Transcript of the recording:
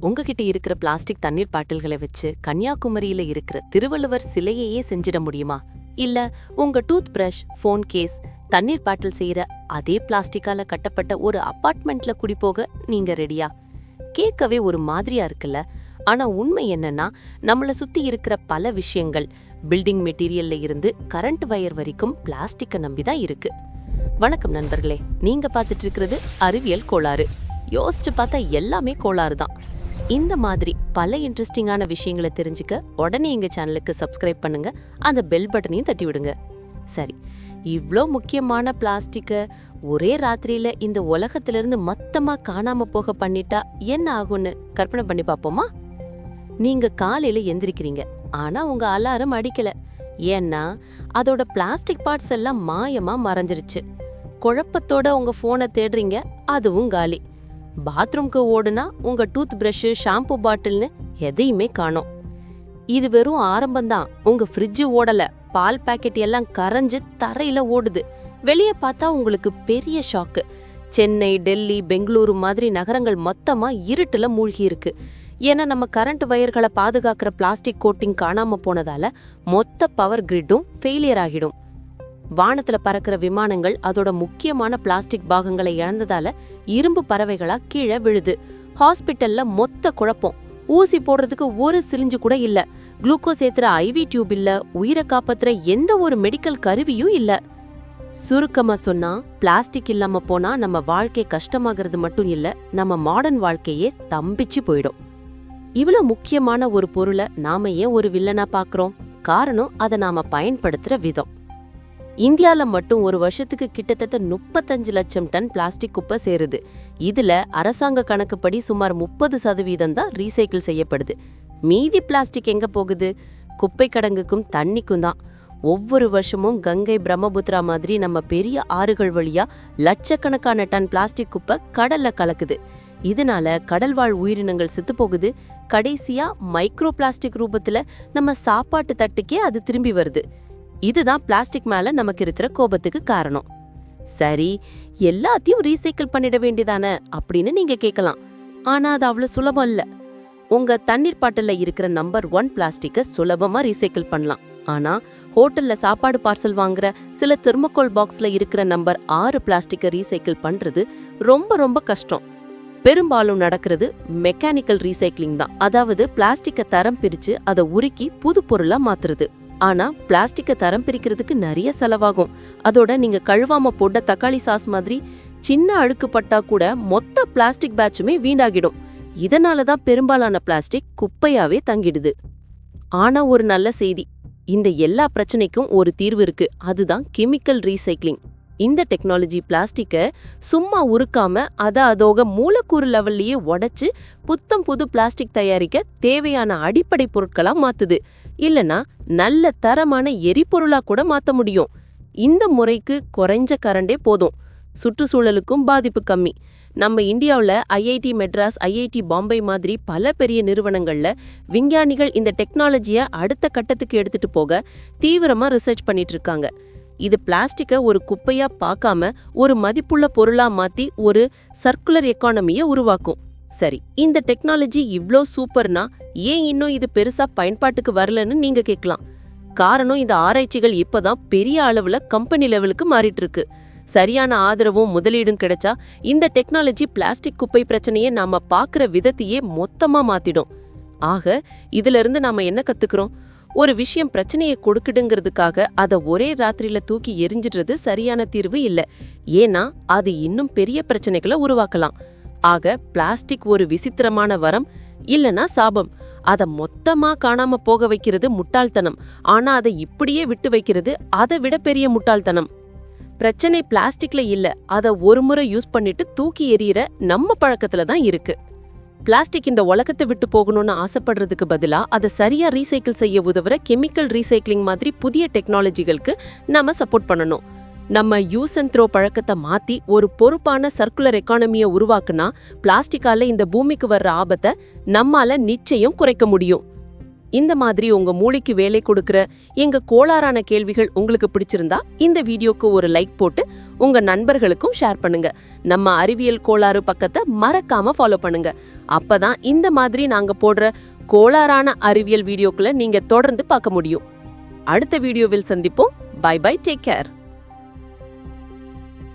உங்ககிட்ட இருக்கிற பிளாஸ்டிக் தண்ணீர் பாட்டில்களை வச்சு கன்னியாகுமரியில இருக்கிற திருவள்ளுவர் சிலையையே செஞ்சிட முடியுமா? இல்ல உங்க டூத் பிரஷ் ஃபோன் கேஸ் தண்ணீர் பாட்டில் செய்யற அதே பிளாஸ்டிக்கால கட்டப்பட்ட ஒரு அபார்ட்மெண்ட்ல குடிப்போக நீங்க ரெடியா? கேட்கவே ஒரு மாதிரியா இருக்குல்ல. ஆனா உண்மை என்னன்னா நம்மள சுத்தி இருக்கிற பல விஷயங்கள் பில்டிங் மெட்டீரியல்ல இருந்து கரண்ட் வயர் வரைக்கும் பிளாஸ்டிக்கை நம்பி தான் இருக்கு. வணக்கம் நண்பர்களே நீங்க பார்த்துட்டு இருக்கிறது அறிவியல் கோளாறு. யோசிச்சு பார்த்தா எல்லாமே கோளாறு தான். இந்த மாதிரி பல இன்ட்ரெஸ்டிங்கான விஷயங்களை தெரிஞ்சுக்க உடனே எங்கள் சேனலுக்கு சப்ஸ்கிரைப் பண்ணுங்க. அந்த பெல் பட்டனையும் தட்டி விடுங்க சரி இவ்வளோ முக்கியமான பிளாஸ்டிக்கை ஒரே ராத்திரியில இந்த உலகத்திலிருந்து மொத்தமாக காணாம போக பண்ணிட்டா என்ன ஆகும்னு கற்பனை பண்ணி பார்ப்போமா? நீங்க காலையில எந்திரிக்கிறீங்க. ஆனா உங்க அலாரம் அடிக்கல. ஏன்னா அதோட பிளாஸ்டிக் பார்ட்ஸ் எல்லாம் மாயமா மறைஞ்சிருச்சு. குழப்பத்தோட உங்க போனை தேடுறீங்க. அதுவும் காலி. பாத்ரூம்க்கு ஓடுனா உங்க டூத் பிரஷ் ஷாம்பு பாட்டில்னு எதையுமே காணோம். இது வெறும் ஆரம்பம்தான். உங்க ஃப்ரிட்ஜு ஓடல. பால் பாக்கெட் எல்லாம் கரைஞ்சு தரையில ஓடுது. வெளியே பார்த்தா உங்களுக்கு பெரிய ஷாக்கு சென்னை டெல்லி பெங்களூரு மாதிரி நகரங்கள் மொத்தமா இருட்டுல மூழ்கி இருக்கு ஏன்னா நம்ம கரண்ட் வயர்களை பாதுகாக்கிற பிளாஸ்டிக் கோட்டிங் காணாம போனதால மொத்த பவர் கிரிட்டும் ஃபெயிலியர் ஆகிடும். வானத்துல பறக்கிற விமானங்கள் அதோட முக்கியமான பிளாஸ்டிக் பாகங்களை இழந்ததால இரும்பு பறவைகளா கீழே விழுது. ஹாஸ்பிட்டல்ல மொத்த குழப்பம். ஊசி போடுறதுக்கு ஒரு சிலிஞ்சு கூட இல்ல. குளுக்கோஸ் ஏத்துற ஐவி டியூப் இல்ல உயிரை காப்பாத்துற எந்த ஒரு மெடிக்கல் கருவியும் இல்ல. சுருக்கமா சொன்னா பிளாஸ்டிக் இல்லாம போனா நம்ம வாழ்க்கை கஷ்டமாகிறது மட்டும் இல்ல நம்ம மாடர்ன் வாழ்க்கையே ஸ்தம்பிச்சு போயிடும். இவ்வளவு முக்கியமான ஒரு பொருளை நாம ஏன் ஒரு வில்லனா பாக்குறோம்? காரணம் அதை நாம பயன்படுத்துற விதம். இந்தியாவில் மட்டும் ஒரு வருஷத்துக்கு கிட்டத்தட்ட முப்பத்தஞ்சு லட்சம் டன் பிளாஸ்டிக் குப்பை சேருது. இதில் அரசாங்க கணக்குப்படி சுமார் முப்பது சதவீதம் தான் ரீசைக்கிள் செய்யப்படுது. மீதி பிளாஸ்டிக் எங்கே போகுது? குப்பை கடங்குக்கும் தண்ணிக்கும் தான். ஒவ்வொரு வருஷமும் கங்கை பிரம்மபுத்திரா மாதிரி நம்ம பெரிய ஆறுகள் வழியா லட்சக்கணக்கான டன் பிளாஸ்டிக் குப்பை கடல்ல கலக்குது. இதனால கடல்வாழ் உயிரினங்கள் செத்து போகுது. கடைசியா மைக்ரோ பிளாஸ்டிக் ரூபத்துல நம்ம சாப்பாட்டு தட்டுக்கே அது திரும்பி வருது. இதுதான் பிளாஸ்டிக் மேல நமக்கு இருக்கிற கோபத்துக்கு காரணம். சரி எல்லாத்தையும் ரீசைக்கிள் பண்ணிட வேண்டியதானே அப்படின்னு நீங்க கேட்கலாம் ஆனா அது அவ்வளவு சுலபம் இல்ல. உங்க தண்ணீர் பாட்டில்ல இருக்கிற நம்பர் ஒன் பிளாஸ்டிக்கை சுலபமா ரீசைக்கிள் பண்ணலாம். ஆனா ஹோட்டல்ல சாப்பாடு பார்சல் வாங்குற சில தெர்மோகோல் பாக்ஸ்ல இருக்கிற நம்பர் ஆறு பிளாஸ்டிக்கை ரீசைக்கிள் பண்றது ரொம்ப ரொம்ப கஷ்டம். பெரும்பாலும் நடக்கிறது மெக்கானிக்கல் ரீசைக்ளிங் தான். அதாவது பிளாஸ்டிக்கை தரம் பிரிச்சு அதை உருக்கி புது பொருளா மாத்துறது. ஆனா பிளாஸ்டிக்கை தரம் பிரிக்கிறதுக்கு நிறைய செலவாகும். அதோட நீங்க கழுவாம போட்ட தக்காளி சாஸ் மாதிரி சின்ன அழுக்கு பட்டா கூட மொத்த பிளாஸ்டிக் பேட்சுமே வீணாகிடும். இதனால தான் பெரும்பாலான பிளாஸ்டிக் குப்பையாவே தங்கிடுது. ஆனா ஒரு நல்ல செய்தி. இந்த எல்லா பிரச்சனைக்கும் ஒரு தீர்வு இருக்கு. அதுதான் கெமிக்கல் ரீசைக்ளிங். இந்த டெக்னாலஜி பிளாஸ்டிக்கை சும்மா உருக்காம அத அதோக மூலக்கூறு லெவல்லயே உடைச்சு புத்தம் புது பிளாஸ்டிக் தயாரிக்க தேவையான அடிப்படை பொருட்களா மாத்துது. இல்லனா நல்ல தரமான எரிபொருளா கூட மாத்த முடியும். இந்த முறைக்கு குறைஞ்ச கரண்டே போதும். சுற்றுச்சூழலுக்கும் பாதிப்பு கம்மி. நம்ம இந்தியாவில் ஐஐடி மெட்ராஸ் ஐஐடி பாம்பே மாதிரி பல பெரிய நிறுவனங்களில் விஞ்ஞானிகள் இந்த டெக்னாலஜியை அடுத்த கட்டத்துக்கு எடுத்துட்டு போக தீவிரமாக ரிசர்ச் பண்ணிட்டு இருக்காங்க. இது பிளாஸ்டிக்கை ஒரு குப்பையாக பார்க்காம ஒரு மதிப்புள்ள பொருளாக மாற்றி ஒரு சர்க்குலர் எக்கானமியை உருவாக்கும். சரி இந்த டெக்னாலஜி இவ்ளோ சூப்பர்னா ஏன் இன்னும் இது பெருசா பயன்பாட்டுக்கு வரலன்னு நீங்க கேட்கலாம். காரணம் இந்த ஆராய்ச்சிகள் இப்பதான் பெரிய அளவுல கம்பெனி லெவலுக்கு மாறிட்டு இருக்கு சரியான ஆதரவும் முதலீடும் கிடைச்சா இந்த டெக்னாலஜி பிளாஸ்டிக் குப்பை பிரச்சனையை நாம பாக்குற விதத்தையே மொத்தமா மாத்திடும். ஆக இதுல இருந்து நாம என்ன கத்துக்கிறோம்? ஒரு விஷயம் பிரச்சனையை கொடுக்குடுங்கிறதுக்காக அதை ஒரே ராத்திரியில தூக்கி எரிஞ்சிடுறது சரியான தீர்வு இல்ல. ஏன்னா அது இன்னும் பெரிய பிரச்சனைகளை உருவாக்கலாம். ஆக பிளாஸ்டிக் ஒரு விசித்திரமான வரம் இல்லனா சாபம். அதை மொத்தமா காணாம போக வைக்கிறது முட்டாள்தனம். ஆனா அதை இப்படியே விட்டு வைக்கிறது அதை விட பெரிய முட்டாள்தனம். பிரச்சனை பிளாஸ்டிக்ல இல்ல அதை ஒரு முறை யூஸ் பண்ணிட்டு தூக்கி எறிகிற நம்ம பழக்கத்துல தான் இருக்கு. பிளாஸ்டிக் இந்த உலகத்தை விட்டு போகணும்னு ஆசைப்படுறதுக்கு பதிலா அதை சரியா ரீசைக்கிள் செய்ய உதவுற கெமிக்கல் ரீசைக்ளிங் மாதிரி புதிய டெக்னாலஜிகளுக்கு நாம சப்போர்ட் பண்ணணும். நம்ம யூஸ் அண்ட் த்ரோ பழக்கத்தை மாத்தி ஒரு பொறுப்பான சர்க்குலர் எக்கானமியை உருவாக்குனா பிளாஸ்டிக்கால இந்த பூமிக்கு வர்ற ஆபத்தை நம்மால நிச்சயம் குறைக்க முடியும். இந்த மாதிரி உங்க மூளைக்கு வேலை கொடுக்கிற எங்க கோளாறான கேள்விகள் உங்களுக்கு பிடிச்சிருந்தா இந்த வீடியோக்கு ஒரு லைக் போட்டு உங்க நண்பர்களுக்கும் ஷேர் பண்ணுங்க. நம்ம அறிவியல் கோளாறு பக்கத்தை மறக்காம ஃபாலோ பண்ணுங்க. அப்பதான் இந்த மாதிரி நாங்க போடுற கோளாறான அறிவியல் வீடியோக்களை நீங்க தொடர்ந்து பார்க்க முடியும். அடுத்த வீடியோவில் சந்திப்போம். By bye take care